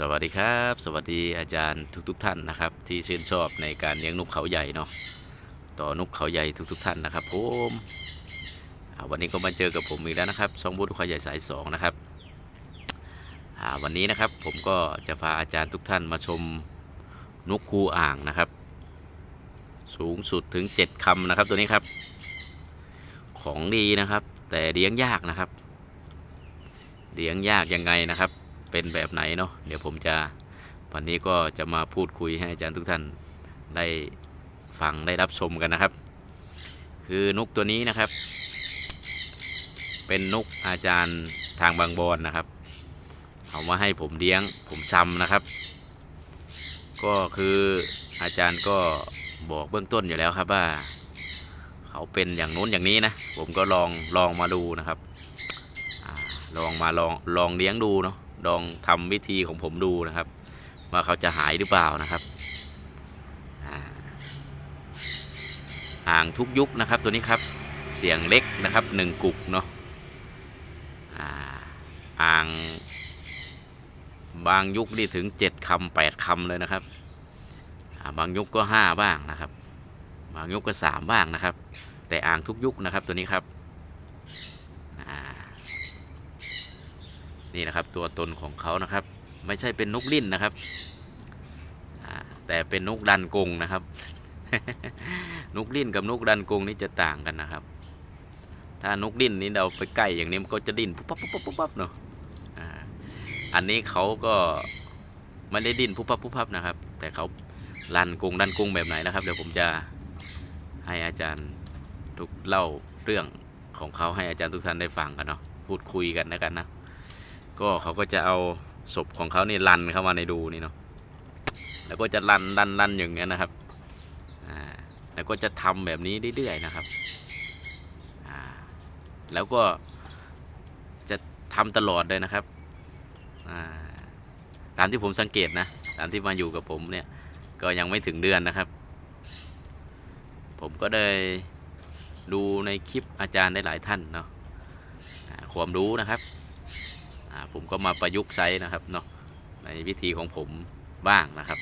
สวัสดีครับ สวัสดีอาจารย์ทุกๆทท่านนะครับ ที่ชื่นชอบในการเลี้ยงนกเขาใหญ่เนาะต่อนกเขาใหญ่ทุกๆทท่านนะครับผมวันนี้ก็มาเจอกับผมอีกแล้วนะครับช่องบูธเขาใหญ่สายสองนะครับวันนี้นะครับผมก็จะพาอาจารย์ทุกท่านมาชมนกคูอ่างนะครับ สูงสุดถึง 7คำนะครับตัวนี้ครับ ของดีนะครับ แต่เลี้ยงยากนะครับเลี้ยงยากยังไงนะครับ เป็นแบบไหนเนาะเดี๋ยวผมจะวันนี้ก็จะมาพูดคุยให้อาจารย์ทุกท่านได้ฟังได้รับชมกันนะครับ คือนกตัวนี้นะครับ เป็นนกอาจารย์ทางบางบอนนะครับเอามาให้ผมเลี้ยงผมซ้ำนะครับ ก็คืออาจารย์ก็บอกเบื้องต้นอยู่แล้วครับว่า เขาเป็นอย่างนู้นอย่างนี้นะ ผมก็ลองลองมาดูนะครับอลองมาลองลองเลี้ยงดูเนาะ ลองทำวิธีของผมดูนะครับ ว่าเขาจะหายหรือเปล่านะครับอ่างทุกยุคนะครับตัวนี้ครับเสียงเล็กนะครับหนึ่งกุกเนาะอ่างบางยุคนี่ถึงเจ็ดคำแปดคำเลยนะครับาบางยุคก็ห้าบ้างนะครับ บางยุคก็สามบ้างนะครับ แต่อ่างทุกยุคนะครับตัวนี้ครับอ่า นี่นะครับตัวตนของเขานะครับ ไม่ใช่เป็นนกลิ้นนะครับแต่เป็นนกดันกงนะครับ นกลิ้นกับนกดันกงนี่จะต่างกันนะครับ ถ้านกลิ้นนี่เราไปใกล้อย่างนี้มันก็จะดิ้นปุ๊บปั๊บปุ๊บปั๊บปุ๊บปั๊บเนาะอันนี้เขาก็ไม่ได้ดิ้นปุ๊บปั๊บปุ๊บปั๊บนะครับ แต่เขาลันกงดันกงแบบไหนนะครับ เดี๋ยวผมจะให้อาจารย์ทุกเล่าเรื่องของเขาให้อาจารย์ทุกท่านได้ฟังกันเนาะพูดคุยกันแล้วกันนะ ก็เขาก็จะเอาศพของเขานี่ลันเข้ามาในดูนี่เนาะแล้วก็จะลันลันลันอย่างเงี้ยนะครับอ่าแล้วก็จะทำแบบนี้เรื่อยๆนะครับอ่าแล้วก็จะทำตลอดเลยนะครับอ่าตามที่ผมสังเกตนะตามที่มาอยู่กับผมเนี่ยก็ยังไม่ถึงเดือนนะครับ ผมก็ได้ดูในคลิปอาจารย์ได้หลายท่านเนาะอ่าความรู้นะครับ ผมก็มาประยุกต์ใช้นะครับเนาะในวิธีของผมบ้างนะครับ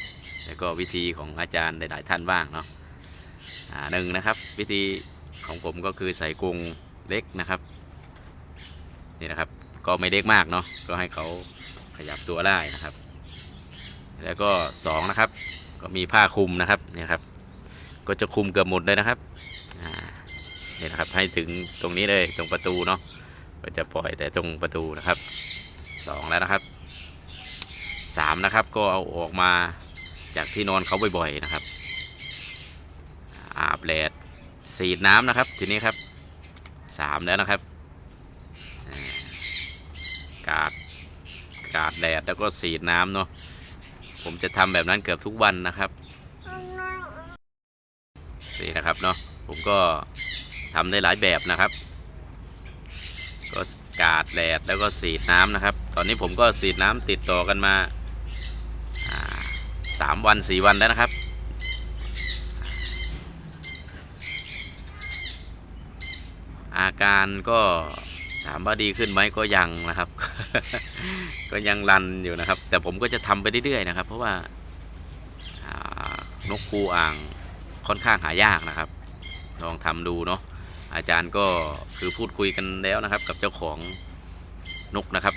แล้วก็วิธีของอาจารย์หลาย ๆ ท่านบ้างเนาะหนึ่งนะครับ วิธีของผมก็คือใส่กรงเล็กนะครับนี่นะครับ ก็ไม่เล็กมากเนาะก็ให้เขาขยับตัวได้นะครับ แล้วก็สองนะครับ ก็มีผ้าคลุมนะครับนี่ครับ ก็จะคลุมเกือบหมดเลยนะครับนี่นะครับให้ถึงตรงนี้เลยตรงประตูเนาะก็จะปล่อยแต่ตรงประตูนะครับ สองแล้วนะครับสามนะครับ ก็เอาออกมาจากที่นอนเขาบ่อยๆนะครับ อาบแดดสีดน้ำนะครับ ทีนี้ครับสามแล้วนะครับ กาดกาดแดดแล้วก็สีดน้ำเนาะผมจะทำแบบนั้นเกือบทุกวันนะครับนี่นะครับเนาะผมก็ทำได้หลายแบบนะครับ ก็ กาดแดดแล้วก็สีดน้ำนะครับ ตอนนี้ผมก็สีดน้ำติดต่อกันมาสามวันสี่วันแล้วนะครับอาการก็ถามว่าดีขึ้นไหมก็ยังนะครับ ก็ยังรันอยู่นะครับ แต่ผมก็จะทำไปเรื่อยๆนะครับ เพราะว่านกคูอ่างค่อนข้างหายากนะครับ ลองทำดูเนาะ อาจารย์ก็คือพูดคุยกันแล้วนะครับ กับเจ้าของนกนะครับ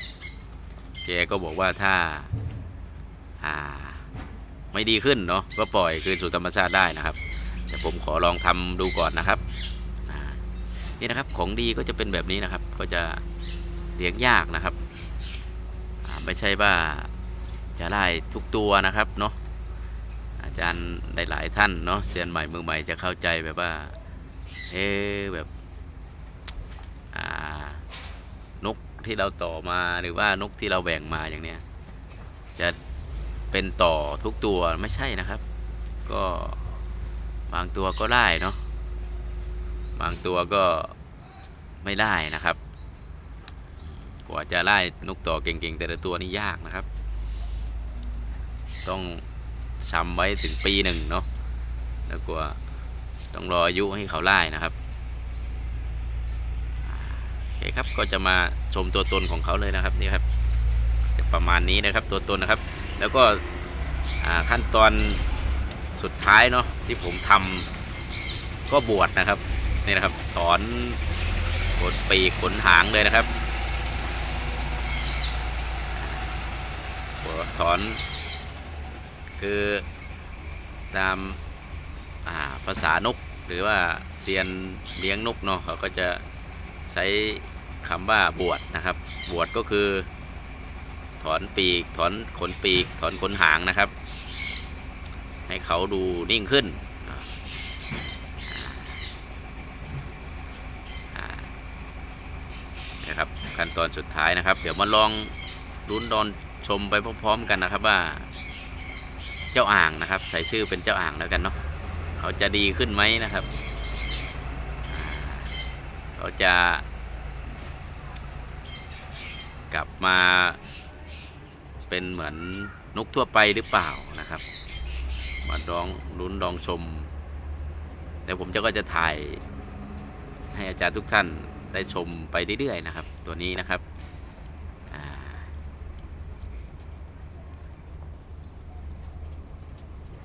แกก็บอกว่าถ้าอ่าไม่ดีขึ้นเนาะก็ปล่อยคืนสู่ธรรมชาติได้นะครับ แต่ผมขอลองทำดูก่อนนะครับนี่นะครับของดีก็จะเป็นแบบนี้นะครับ ก็จะเลี้ยงยากนะครับไม่ใช่ว่าจะได้ทุกตัวนะครับเนาะอาจารย์หลายๆท่านเนาะเซียนใหม่มือใหม่จะเข้าใจแบบว่า เอ๊แบบอ่านกที่เราต่อมาหรือว่านกที่เราแบ่งมาอย่างเนี้ยจะเป็นต่อทุกตัวไม่ใช่นะครับ ก็บางตัวก็ได้เนาะบางตัวก็ไม่ได้นะครับ กว่าจะไล่นกต่อเก่งๆ แต่ละตัวนี่ยากนะครับ ต้องชำไว้ถึงปีหนึ่งเนาะแล้วกว่า ต้องรออายุให้เขาไล่นะครับโอเคครับก็จะมาชมตัวตนของเขาเลยนะครับนี่ครับจะประมาณนี้นะครับตัวตนนะครับ แล้วก็ขั้นตอนสุดท้ายเนาะที่ผมทำก็บวชนะครับนี่นะครับถอนขนปีกขนหางเลยนะครับถอนคือตาม ภาษานกหรือว่าเซียนเลี้ยงนกเนาะเขาก็จะใช้คำว่าบวชนะครับ บวชก็คือ ถอนปีก ถอนขนปีก ถอนขนหางนะครับ ให้เขาดูนิ่งขึ้นนะครับขั้นตอนสุดท้ายนะครับ เดี๋ยวมาลองลุ้นดอนชมไปพร้อมๆกันนะครับว่า เจ้าอ่างนะครับ ใส่ชื่อเป็นเจ้าอ่างแล้วกันเนาะ เขาจะดีขึ้นไหมนะครับเขาจะ กลับมาเป็นเหมือนนกทั่วไปหรือเปล่านะครับ มาลองลุ้นลองชม แต่ผมจะก็จะถ่ายให้อาจารย์ทุกท่านได้ชมไปเรื่อยๆนะครับ ตัวนี้นะครับ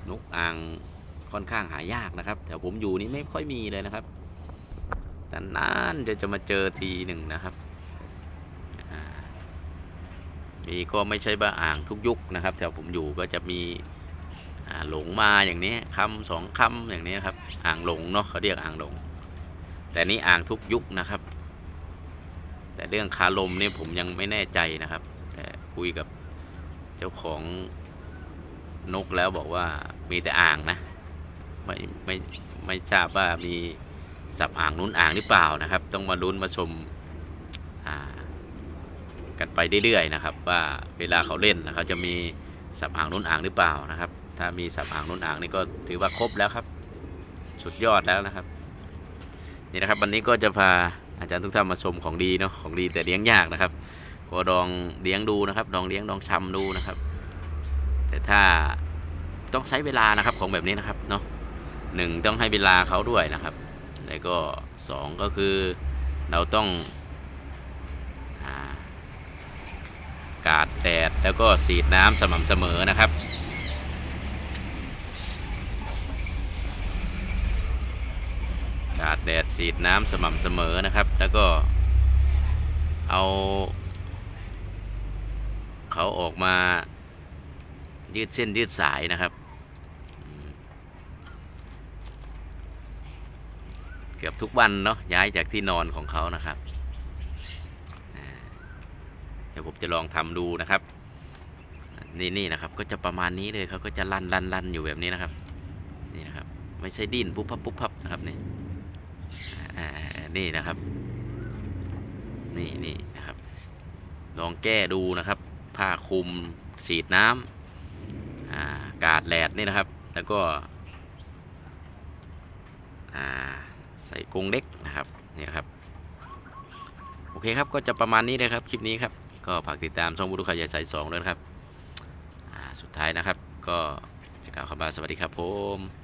นกอ่าง ค่อนข้างหายากนะครับแถวผมอยู่นี่ไม่ค่อยมีเลยนะครับแต่นานจะจะมาเจอทีหนึ่งนะครับมีก็ไม่ใช่ว่าอ่างทุกยุคนะครับแถวผมอยู่ก็จะมีหลงมาอย่างนี้คำสองคำอย่างนี้ครับอ่างหลงเนาะเขาเรียกอ่างหลง แต่นี่อ่างทุกยุคนะครับ แต่เรื่องคาลมนี่ผมยังไม่แน่ใจนะครับ แต่คุยกับเจ้าของนกแล้วบอกว่ามีแต่อ่างนะ ไม่ไม่ไม่ทราบว่ามีสับอ่างนู้นอ่างหรือเปล่านะครับ ต้องมาลุ้นมาชมากันไปเรื่อยๆนะครับ ว่าเวลาเขาเล่นนะเขาจะมีสับอ่างนุ่นอ่างหรือเปล่านะครับ ถ้ามีสับอ่างนุ่นอ่างนี่ก็ถือว่าครบแล้วครับ สุดยอดแล้วนะครับ นี่นะครับวันนี้ก็จะพาอาจารย์ทุกท่านมาชมของดีเนาะของดีแต่เลี้ยงยากนะครับก็ลองเลี้ยงดูนะครับลองเลี้ยงลองชำดูนะครับ แต่ถ้าต้องใช้เวลานะครับของแบบนี้นะครับเนาะ หนึ่งต้องให้เวลาเขาด้วยนะครับ แล้วก็สองก็คือเราต้องอากาดแดดแล้วก็สีดน้ำสม่ำเสมอนะครับ กาดแดดสีดน้ำสม่ำเสมอนะครับ แล้วก็เอาเขาออกมายืดเส้นยืดสายนะครับอืม เกือบทุกวันเนาะย้ายจากที่นอนของเขานะครับเดี๋ยวผมจะลองทำดูนะครับ นี่นี่นะครับ ก็จะประมาณนี้เลยเขาก็จะลั่นลั่นลั่นอยู่แบบนี้นะครับนี่นะครับ ไม่ใช่ดิ้นปุ๊บพับปุ๊บพับนะครับนี่นี่นะครับ นี่นี่นะครับ ลองแก้ดูนะครับ ผ้าคลุมฉีดน้ำอ่ากาดแหลดนี่นะครับ แล้วก็อ่า ใส่กรงเล็กนะครับนี่ครับโอเคครับก็จะประมาณนี้นะครับคลิปนี้ครับก็ฝากติดตามช่องบุรุษขยายสายสองด้วยครับสุดท้ายนะครับ ก็จะกล่าวคำว่าสวัสดีครับผม